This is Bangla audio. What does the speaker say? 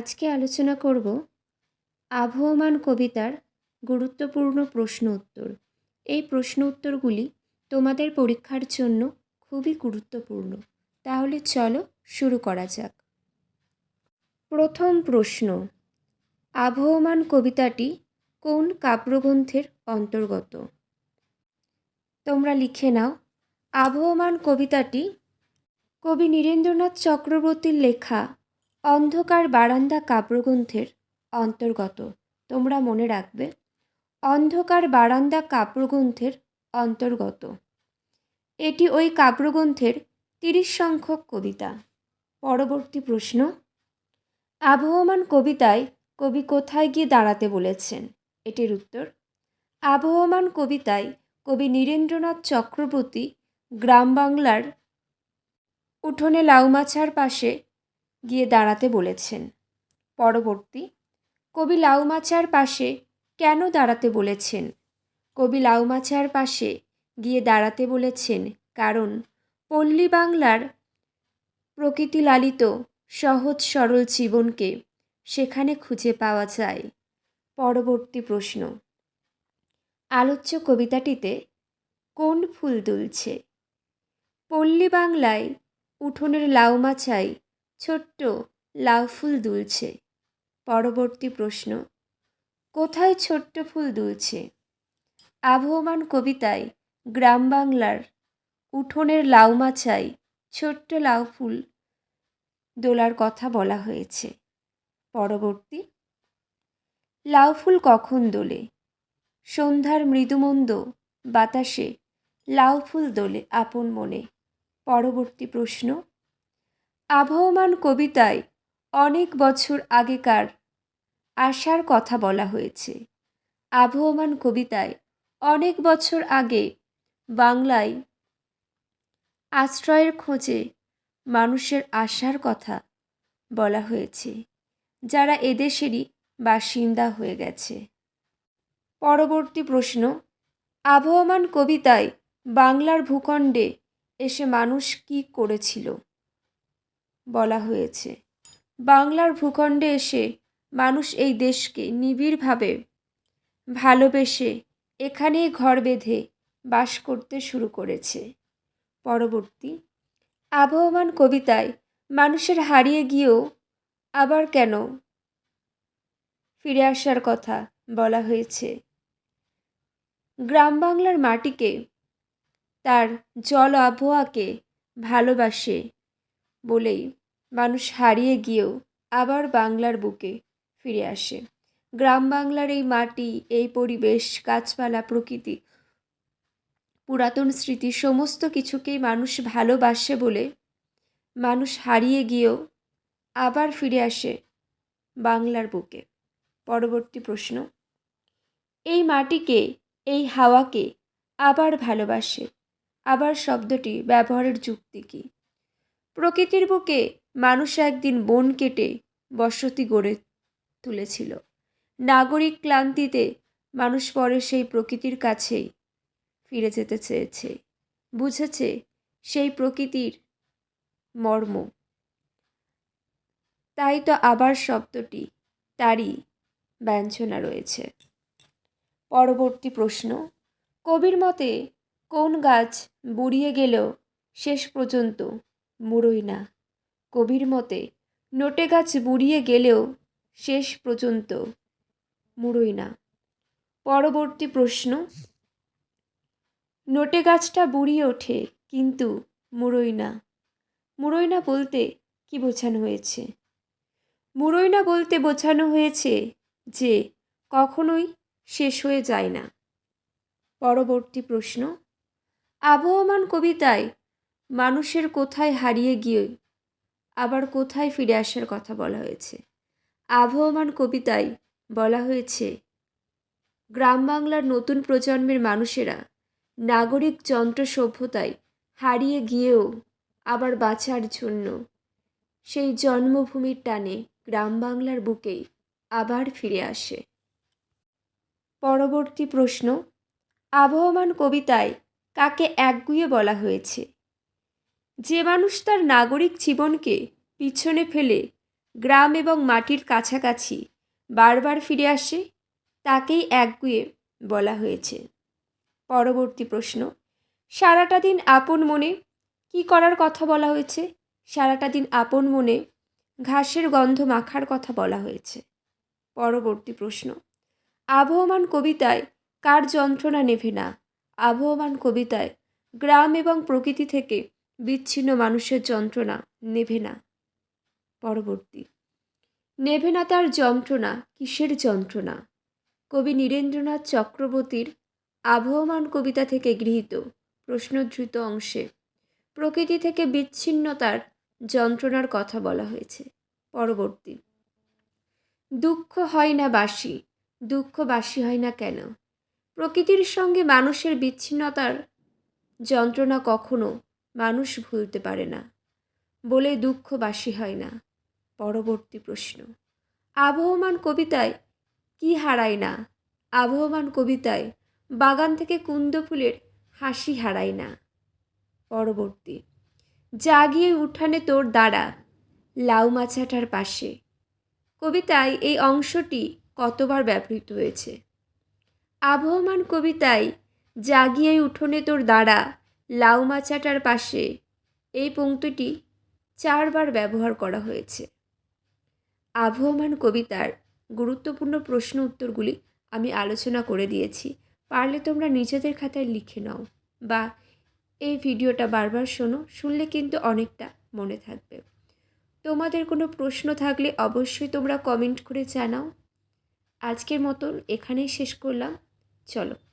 আজকে আলোচনা করব আবহমান কবিতার গুরুত্বপূর্ণ প্রশ্ন উত্তর। এই প্রশ্ন উত্তরগুলি তোমাদের পরীক্ষার জন্য খুবই গুরুত্বপূর্ণ। তাহলে চলো শুরু করা যাক। প্রথম প্রশ্ন, আবহমান কবিতাটি কোন কাব্যগ্রন্থের অন্তর্গত? তোমরা লিখে নাও, আবহমান কবিতাটি কবি নীরেন্দ্রনাথ চক্রবর্তীর লেখা অন্ধকার বারান্দা কাব্যগ্রন্থের অন্তর্গত, তোমরা মনে রাখবে। অন্ধকার বারান্দা কাব্যগ্রন্থের অন্তর্গত। এটি ওই কাব্যগ্রন্থের তিরিশ সংখ্যক কবিতা। পরবর্তী প্রশ্ন। আবহমান কবিতায় কবি কোথায় গিয়ে দাঁড়াতে বলেছেন? এটির উত্তর। আবহমান কবিতায় কবি নীরেন্দ্রনাথ চক্রবর্তী গ্রাম বাংলার উঠোনে লাউমাছার পাশে গিয়ে দাঁড়াতে বলেছেন। পরবর্তী, কবি লাউমাচার পাশে কেন দাঁড়াতে বলেছেন? কবি লাউমাচার পাশে গিয়ে দাঁড়াতে বলেছেন কারণ পল্লী বাংলার প্রকৃতি লালিত সহজ সরল জীবনকে সেখানে খুঁজে পাওয়া যায়। পরবর্তী প্রশ্ন, আলোচ্য কবিতাটিতে কোন ফুল দুলছে? পল্লী বাংলায় উঠোনের লাউমাচায় ছোট্ট লাউ ফুল দুলছে। পরবর্তী প্রশ্ন, কোথায় ছোট্ট ফুল দুলছে? আবহমান কবিতায় গ্রাম বাংলার উঠোনের লাউমাচায় ছোট্ট লাউ ফুল দোলার কথা বলা হয়েছে। পরবর্তী, লাউ ফুল কখন দোলে? সন্ধ্যার মৃদুমন্দ বাতাসে লাউ ফুল দোলে আপন মনে। পরবর্তী প্রশ্ন আবহমান কবিতায় অনেক বছর আগেকার আশার কথা বলা হয়েছে। আবহমান কবিতায় অনেক বছর আগে বাংলায় আশ্রয়ের খোঁজে মানুষের আশার কথা বলা হয়েছে, যারা এদেশেরই বাসিন্দা হয়ে গেছে। পরবর্তী প্রশ্ন, আবহমান কবিতায় বাংলার ভূখণ্ডে এসে মানুষ কি করেছিল? বলা হয়েছে। বাংলার ভূখণ্ডে এসে মানুষ এই দেশকে নিবিড়ভাবে ভালোবেসে এখানেই ঘর বেঁধে বাস করতে শুরু করেছে। পরবর্তী আবহমান কবিতায় মানুষের হারিয়ে গিয়েও আবার কেন ফিরে আসার কথা বলা হয়েছে। গ্রাম বাংলার মাটিকে, তার জল আবহাওয়াকে ভালোবাসে বলেই মানুষ হারিয়ে গিয়েও আবার বাংলার বুকে ফিরে আসে। গ্রাম বাংলার এই মাটি, এই পরিবেশ, গাছপালা, প্রকৃতি, পুরাতন স্মৃতি সমস্ত কিছুকেই মানুষ ভালোবাসে বলে মানুষ হারিয়ে গিয়েও আবার ফিরে আসে বাংলার বুকে। পরবর্তী প্রশ্ন, এই মাটিকে, এই হাওয়াকে আবার ভালোবাসে? আবার শব্দটি, ব্যবহারের যুক্তি কী? প্রকৃতির বুকে মানুষ একদিন বন কেটে বসতি গড়ে তুলেছিল। নাগরিক ক্লান্তিতে মানুষ পরে সেই প্রকৃতির কাছেই ফিরে যেতে চেয়েছে। বুঝেছে সেই প্রকৃতির মর্ম। তাই তো আবার শব্দটি, তারই ব্যঞ্জনা রয়েছে। পরবর্তী প্রশ্ন, কবির মতে কোন গাছ বুড়িয়ে গেলেও শেষ পর্যন্ত মুড়োই না? কবির মতে, নোটে গাছ বুড়িয়ে গেলেও শেষ পর্যন্ত মুড়োই না। পরবর্তী প্রশ্ন, নোটে গাছটা বুড়িয়ে ওঠে কিন্তু মুড়োই না। মুড়োই না বলতে কি বোঝানো হয়েছে? মুড়োই না বলতে বোঝানো হয়েছে যে কখনোই শেষ হয়ে যায় না। পরবর্তী প্রশ্ন, আবহমান কবিতায় মানুষের কোথায় হারিয়ে গিয়ে আবার কোথায় ফিরে আসার কথা বলা হয়েছে। আবহমান কবিতায় বলা হয়েছে, গ্রাম বাংলার নতুন প্রজন্মের মানুষেরা নাগরিক যন্ত্র সভ্যতায় হারিয়ে গিয়েও আবার বাঁচার জন্য সেই জন্মভূমির টানে গ্রাম বাংলার বুকেই আবার ফিরে আসে। পরবর্তী প্রশ্ন, আবহমান কবিতায় কাকে একগুয়ে বলা হয়েছে? যে মানুষ তার নাগরিক জীবনকে পিছনে ফেলে গ্রাম এবং মাটির কাছাকাছি বারবার ফিরে আসে, তাকেই একগুয়ে বলা হয়েছে। পরবর্তী প্রশ্ন, সারাটা দিন আপন মনে কি করার কথা বলা হয়েছে? সারাটা দিন আপন মনে ঘাসের গন্ধ মাখার কথা বলা হয়েছে। পরবর্তী প্রশ্ন, আবহমান কবিতায় কার যন্ত্রণা নেভে না? আবহমান কবিতায় গ্রাম এবং প্রকৃতি থেকে বিচ্ছিন্ন মানুষের যন্ত্রণা নেভে না। পরবর্তী। নেভে না তার যন্ত্রণা, কিসের যন্ত্রণা? কবি নীরেন্দ্রনাথ চক্রবর্তীর আবহমান কবিতা থেকে গৃহীত প্রশ্নধৃত অংশে প্রকৃতি থেকে বিচ্ছিন্নতার যন্ত্রণার কথা বলা হয়েছে। পরবর্তী। দুঃখ হয় না বাসি, দুঃখ বাসি হয় না কেন? প্রকৃতির সঙ্গে মানুষের বিচ্ছিন্নতার যন্ত্রণা কখনো মানুষ ভুলতে পারে না বলে দুঃখ বাসি হয় না। পরবর্তী প্রশ্ন, আবহমান কবিতায় কি হারায় না? আবহমান কবিতায় বাগান থেকে কুন্দ ফুলের হাসি হারায় না। পরবর্তী, জাগিয়ে উঠানে তোর দাঁড়া লাউ মাছাটার পাশে। কবিতায় এই অংশটি কতবার ব্যবহৃত হয়েছে? আবহমান কবিতায় জাগিয়ে উঠোনে তোর দাঁড়া লাউ মাচাটার পাশে এই পংক্তিটি চারবার ব্যবহার করা হয়েছে। আবহমান কবিতার গুরুত্বপূর্ণ প্রশ্ন উত্তরগুলি আমি আলোচনা করে দিয়েছি। পারলে তোমরা নিজেদের খাতায় লিখে নাও বা এই ভিডিওটা বারবার শোনো, শুনলে কিন্তু অনেকটা মনে থাকবে। তোমাদের কোনো প্রশ্ন থাকলে অবশ্যই তোমরা কমেন্ট করে জানাও। আজকের মতন এখানেই শেষ করলাম। চলো।